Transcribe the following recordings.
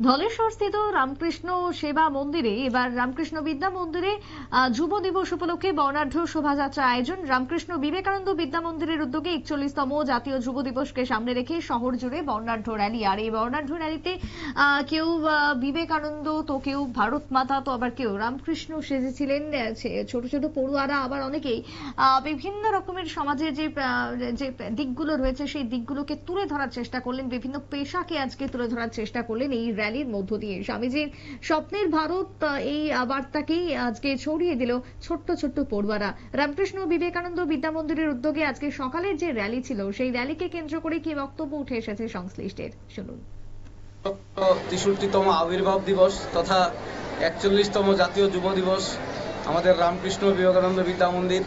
ধলেশ্বর স্থিত রামকৃষ্ণ সেবা মন্দিরে, এবার রামকৃষ্ণ বিদ্যা মন্দিরে যুব দিবস উপলক্ষে বর্ণাঢ্য শোভাযাত্রা আয়োজন। রামকৃষ্ণ বিবেকানন্দ বিদ্যা মন্দিরের উদ্যোগে একচল্লিশতম জাতীয় যুব দিবসকে সামনে রেখে শহর জুড়ে বর্ণাঢ্য র্যালি। আর এই বর্ণাঢ্য র্যালিতে কেউ বিবেকানন্দ, তো কেউ ভারত মাতা, তো আবার কেউ রামকৃষ্ণ সেজেছিলেন। ছোট ছোট পড়ুয়ারা আবার অনেকেই বিভিন্ন রকমের সমাজের যে যে দিকগুলো রয়েছে, সেই দিকগুলোকে তুলে ধরার চেষ্টা করলেন। বিভিন্ন পেশাকে আজকে তুলে ধরার চেষ্টা করলেন এই র্যালির মধ্য দিয়ে। স্বামীজির স্বপ্নের ভারত এই বার্তাকেই আজকে ছড়িয়ে দিল ছোট্ট ছোট্ট পড়ুয়ারা। রামকৃষ্ণ বিবেকানন্দ বিদ্যা মন্দিরের উদ্যোগে আজকে সকালের যে র্যালি ছিল, সেই র্যালিকে কেন্দ্র করে কি বক্তব্য উঠে এসেছে সংশ্লিষ্টের? শুনুন। তেষট্টিতম আবির্ভাব দিবস তথা একচল্লিশতম জাতীয় যুব দিবস, আমাদের রামকৃষ্ণ বিবেকানন্দ বিদ্যা মন্দির।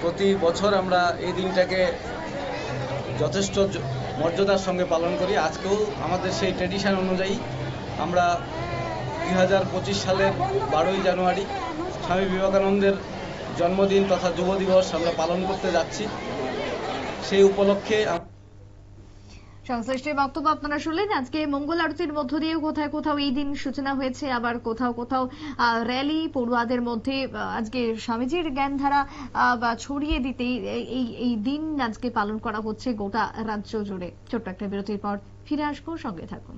প্রতি বছর আমরা এই দিনটাকে যথেষ্ট মর্যাদার সঙ্গে পালন করি। আজকেও আমাদের সেই ট্রেডিশন অনুযায়ী আমরা দুই হাজার পঁচিশ সালের বারোই জানুয়ারি স্বামী বিবেকানন্দের জন্মদিন তথা যুব দিবস আমরা পালন করতে যাচ্ছি। সেই উপলক্ষে সংশ্লিষ্টের বক্তব্য আপনারা শুনলেন। আজকে মঙ্গল আরতির মধ্য দিয়ে কোথায় কোথাও এই দিন সূচনা হয়েছে, আবার কোথাও কোথাও র্যালি পড়ুয়াদের মধ্যে আজকে স্বামীজির জ্ঞানধারা বা ছড়িয়ে দিতে এই এই দিন আজকে পালন করা হচ্ছে গোটা রাজ্য জুড়ে। ছোট্ট একটা বিরতির পর ফিরে আসব, সঙ্গে থাকুন।